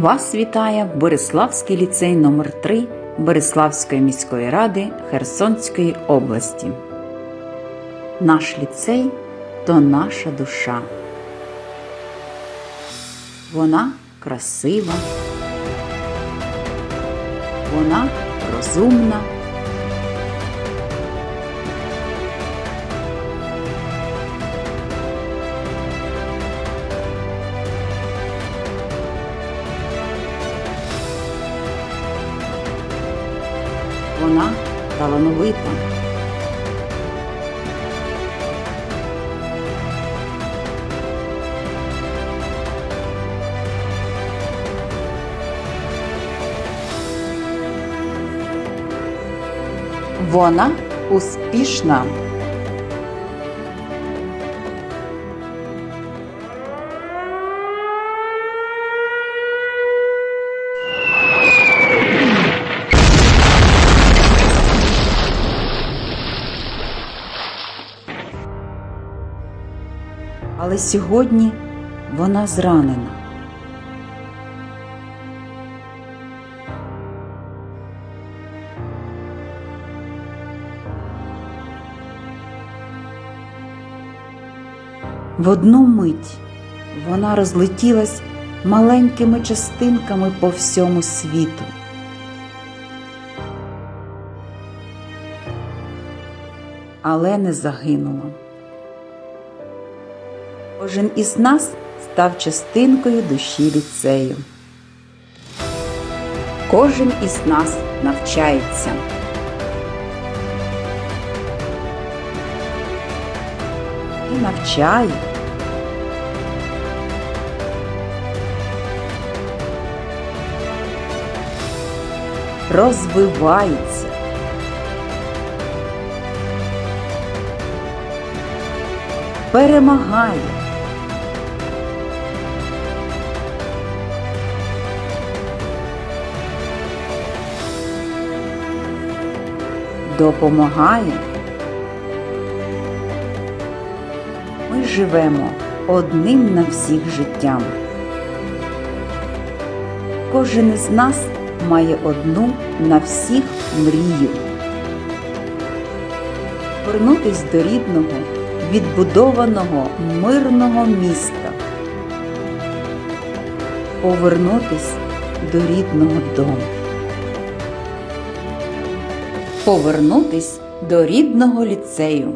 Вас вітає Бориславський ліцей номер 3 Бориславської міської ради Херсонської області. Наш ліцей то наша душа. Вона красива, вона розумна. Вона талановита. Вона успішна. Але сьогодні вона зранена. В одну мить вона розлетілась маленькими частинками по всьому світу. Але не загинула. Кожен із нас став частинкою душі ліцею. Кожен із нас навчається. І навчає. Розвивається. Перемагає. Допомагає. Ми живемо одним на всіх життям. Кожен із нас має одну на всіх мрію. Вернутись до рідного, відбудованого мирного міста. Повернутись до рідного дому. Повернутись до рідного ліцею.